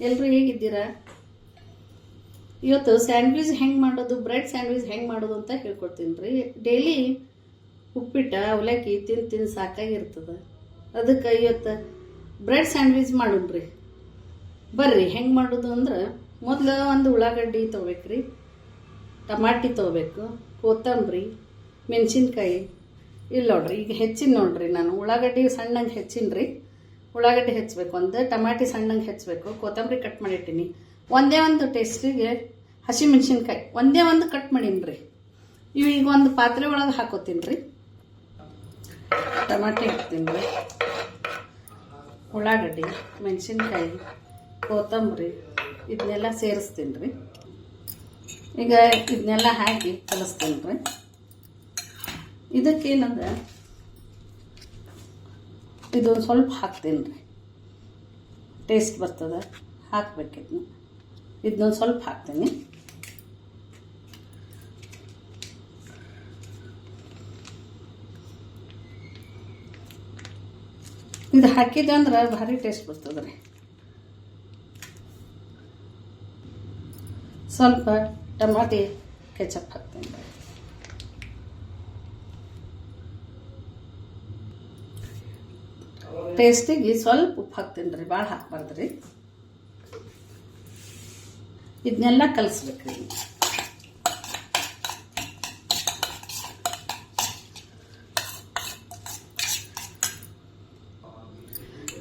ಎಲ್ಲರೂ ಹೇಗಿದ್ದೀರಾ? ಇವತ್ತು ಸ್ಯಾಂಡ್ವಿಚ್ ಹೆಂಗೆ ಮಾಡೋದು, ಬ್ರೆಡ್ ಸ್ಯಾಂಡ್ವಿಚ್ ಹೆಂಗೆ ಮಾಡೋದು ಅಂತ ಹೇಳ್ಕೊಡ್ತೀನಿ ರೀ. ಡೈಲಿ ಉಪ್ಪಿಟ್ಟ, ಅವಲಕ್ಕಿ ತಿಂದು ತಿಂದು ಸಾಕಾಗಿರ್ತದೆ. ಅದಕ್ಕೆ ಇವತ್ತು ಬ್ರೆಡ್ ಸ್ಯಾಂಡ್ವಿಚ್ ರೀ. ಬರ್ರಿ, ಹೆಂಗೆ ಮಾಡೋದು ಅಂದ್ರೆ ಮೊದಲು ಒಂದು ಉಳ್ಳಾಗಡ್ಡಿ ತೊಗೋಬೇಕ್ರಿ ಟಮಾಟಿ ತೊಗೋಬೇಕು, ಕೊತ್ತಂಬರಿ, ಮೆಣಸಿನ್ಕಾಯಿ. ಇಲ್ಲ ನೋಡ್ರಿ, ಈಗ ಹೆಚ್ಚಿನ ನೋಡ್ರಿ ನಾನು. ಉಳ್ಳಾಗಡ್ಡಿ ಸಣ್ಣಗೆ ಹೆಚ್ಚಿನ್ರಿ. ಉಳ್ಳಾಗಡ್ಡಿ ಹೆಚ್ಚಬೇಕು ಒಂದು ಟಮಾಟಿ ಸಣ್ಣಂಗೆ ಹೆಚ್ಚಬೇಕು, ಕೊತ್ತಂಬರಿ ಕಟ್ ಮಾಡಿಟ್ಟಿನಿ. ಒಂದೇ ಒಂದು ಟೇಸ್ಟಿಗೆ ಹಸಿಮೆಣ್ಸಿನ್ಕಾಯಿ, ಒಂದೇ ಒಂದು ಕಟ್ ಮಾಡೀನಿ ಇವು ಈಗ ಒಂದು ಪಾತ್ರೆ ಒಳಗೆ ಹಾಕೋತೀನಿ ರೀ. ಟಮಾಟಿ ಹಾಕ್ತೀನಿ ರೀ. ಉಳ್ಳಾಗಡ್ಡಿ, ಮೆಣಸಿನ್ಕಾಯಿ, ಕೊತ್ತಂಬರಿ ಇದನ್ನೆಲ್ಲ ಸೇರಿಸ್ತೀನಿ ರೀ. ಈಗ ಇದನ್ನೆಲ್ಲ ಹಾಕಿ ಕಲಿಸ್ತೀನಿ ರೀ. ಇದಕ್ಕೇನಂದ್ರೆ ಇದು ಒಂದು ಸ್ವಲ್ಪ ಹಾಕ್ತೀನಿ. ರೀ ಟೇಸ್ಟ್ ಬರ್ತದೆ. ಹಾಕ್ಬೇಕಿದ್ನ. ಇದನ್ನೊಂದು ಸ್ವಲ್ಪ ಹಾಕ್ತೀನಿ. ಇದು ಹಾಕಿದ್ದೆ ಅಂದ್ರೆ ಭಾರಿ ಟೇಸ್ಟ್ ಬರ್ತದೆ ರೀ. ಸ್ವಲ್ಪ ಟಮಾಟಿ ಕೆಚಪ್ ಹಾಕ್ತೀನಿ. ಟೇಸ್ಟಿಗೆ ಸ್ವಲ್ಪ ಉಪ್ಪು ಹಾಕ್ತೀನಿ ರೀ ಭಾಳ ಹಾಕ್ಬಾರ್ದು ರೀ. ಇದನ್ನೆಲ್ಲ ಕಲಿಸ್ಬೇಕ್ರಿ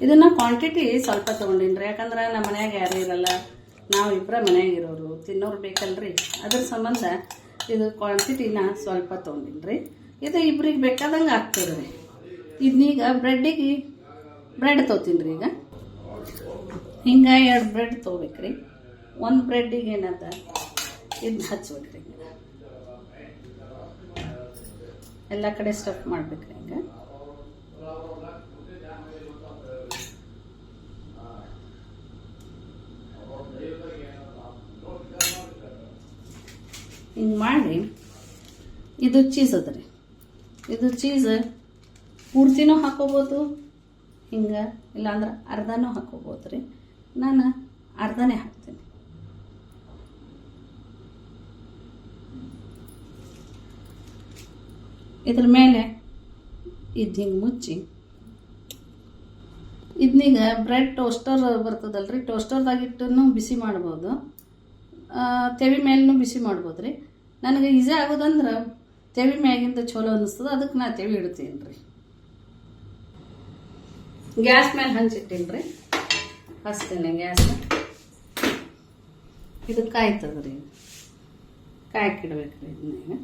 ಇದನ್ನ ಕ್ವಾಂಟಿಟಿ ಸ್ವಲ್ಪ ತೊಗೊಂಡಿನಿ ರೀ, ಯಾಕಂದ್ರೆ ನಮ್ಮ ಮನ್ಯಾಗ ಯಾರು ಇರಲ್ಲ. ನಾವು ಇಬ್ಬರ ಮನ್ಯಾಗ ಇರೋರು, ತಿನ್ನೋರು ಬೇಕಲ್ರಿ. ಅದ್ರ ಸಂಬಂಧ ಇದು ಕ್ವಾಂಟಿಟಿನ ಸ್ವಲ್ಪ ತೊಗೊಂಡಿನಿ ರೀ. ಇದು ಇಬ್ರಿಗೆ ಬೇಕಾದಂಗೆ ಆಗ್ತದೆ ರೀ. ಇದನ್ನೀಗ ಬ್ರೆಡ್ಡಿಗೆ ಬ್ರೆಡ್ ತೊಗೊತೀನಿ ಈಗ. ಹಿಂಗೆ ಎರಡು ಬ್ರೆಡ್ ತೊಗೋಬೇಕ್ರಿ ಒಂದು ಬ್ರೆಡ್ಡಿಗೆ ಏನದ? ಇದು ಹಚ್ಬೇಕ್ರಿ ಎಲ್ಲ ಕಡೆ ಸ್ಟಫ್ ಮಾಡ್ಬೇಕ್ರಿ ಹಿಂಗೆ ಹಿಂಗೆ ಮಾಡಿ ಇದು ಚೀಸ್ ಅದ ರೀ. ಇದು ಚೀಸ್ ಪೂರ್ತಿನೂ ಹಾಕೋಬೋದು. ಹಿಂಗೆ, ಇಲ್ಲಾಂದ್ರೆ ಅರ್ಧನೂ ಹಾಕೋಬೋದು ರೀ ನಾನು ಅರ್ಧನೇ ಹಾಕ್ತೀನಿ. ಇದ್ರ ಮೇಲೆ ಇದು ಮುಚ್ಚಿ. ಇದನ್ನೀಗ ಬ್ರೆಡ್ ಟೋಸ್ಟರ್ ಬರ್ತದಲ್ರಿ ಟೋಸ್ಟರ್ದಾಗಿಟ್ಟು ಬಿಸಿ ಮಾಡ್ಬೋದು. ತೆವಿ ಮೇಲೂ ಬಿಸಿ ಮಾಡ್ಬೋದು ರೀ ನನಗೆ ಈಸಿ ಆಗೋದಂದ್ರೆ ತೆವಿ ಮ್ಯಾಗಿಂದ ಚಲೋ ಅನ್ನಿಸ್ತದೆ ಅದಕ್ಕೆ ನಾ ತೆವಿ ಇಡ್ತೀನಿ ರೀ ಗ್ಯಾಸ್ ಮೇಲೆ ಹಂಚಿಟ್ಟೀನಿ ರೀ ಹಚ್ತೀನಿ ಗ್ಯಾಸ್ ಇದು ಕಾಯ್ತದ ರೀ ಕಾಯಕ್ಕಿಡ್ಬೇಕು ರೀ ಇದನ್ನ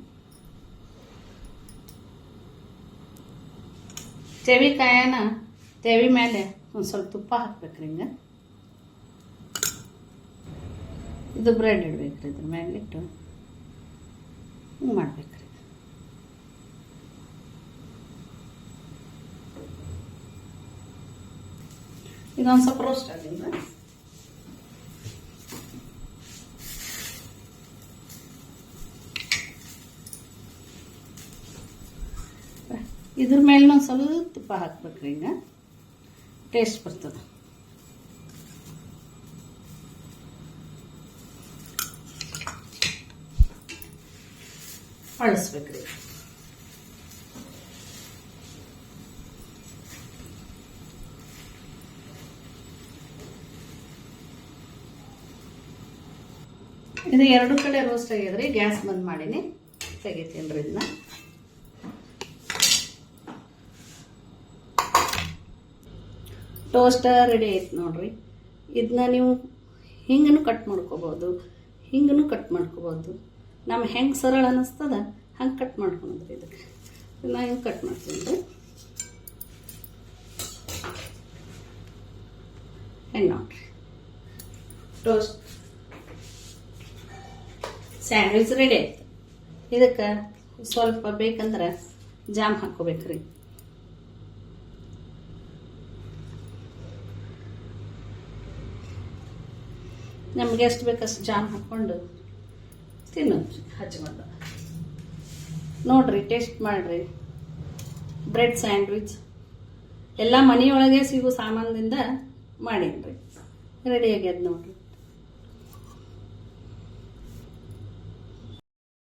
ತೆವಿ ಕಾಯನ, ತೆವಿ ಮೇಲೆ ಒಂದು ಸ್ವಲ್ಪ ತುಪ್ಪ ಹಾಕ್ಬೇಕ್ರಿ ಹಿಂಗೆ. ಇದು ಬ್ರೆಡ್ ಇಡ್ಬೇಕ್ರಿ ಇದ್ರ ಮ್ಯಾಲಿಟ್ಟು ಹಿಂಗೆ ಮಾಡ್ಬೇಕ್ರಿ ಇದೊಂದು ಸ್ವಲ್ಪ ರೋಸ್ಟ್ ಆಗಿಲ್ಲ ಇದ್ರ ಮೇಲೆ ಒಂದು ಸ್ವಲ್ಪ ತುಪ್ಪ ಹಾಕ್ಬೇಕ್ರಿ ಈಗ ಟೇಸ್ಟ್ ಬರ್ತದೆ ಅಳಿಸ್ಬೇಕ್ರಿ ಇದು ಎರಡು ಕಡೆ ರೋಸ್ಟ್ ಆಗಿದ್ರಿ ಗ್ಯಾಸ್ ಬಂದ್ ಮಾಡೀನಿ. ತೆಗಿತೀನಿ ರೀ ಇದನ್ನ ಟೋಸ್ಟ್ ರೆಡಿ ಐತೆ ನೋಡ್ರಿ. ಇದನ್ನ ನೀವು ಹಿಂಗನು ಕಟ್ ಮಾಡ್ಕೋಬೋದು. ಹಿಂಗನು ಕಟ್ ಮಾಡ್ಕೋಬೋದು. ನಮ್ಮ ಹೆಂಗೆ ಸರಳ ಅನ್ನಿಸ್ತದ ಹಂಗೆ ಕಟ್ ಮಾಡ್ಕೊಂಡ್ರಿ ಇದಕ್ಕೆ. ನಾ ಹಿಂಗೆ ಕಟ್ ಮಾಡ್ತೀನಿ ರೀ. ಹೆಂಗೆ ನೋಡ್ರಿ ಟೋಸ್ಟ್ ಸ್ಯಾಂಡ್ವಿಚ್ ರೆಡಿ ಆಯ್ತು. ಇದಕ್ಕೆ ಸ್ವಲ್ಪ ಬೇಕಂದ್ರೆ ಜಾಮ್ ಹಾಕೋಬೇಕ್ರಿ ನಮ್ಗೆ ಎಷ್ಟು ಬೇಕಷ್ಟು ಜಾಮ್ ಹಾಕ್ಕೊಂಡು ತಿನ್ನೋದು ಹಚ್ಕೊಂಡು. ನೋಡ್ರಿ ಟೇಸ್ಟ್ ಮಾಡ್ರಿ. ಬ್ರೆಡ್ ಸ್ಯಾಂಡ್ವಿಚ್ ಎಲ್ಲ ಮನೆಯೊಳಗೆ ಸಿಗೋ ಸಾಮಾನದಿಂದ ಮಾಡೀನಿ ರೆಡಿ ಆಗ್ಯದ ನೋಡ್ರಿ.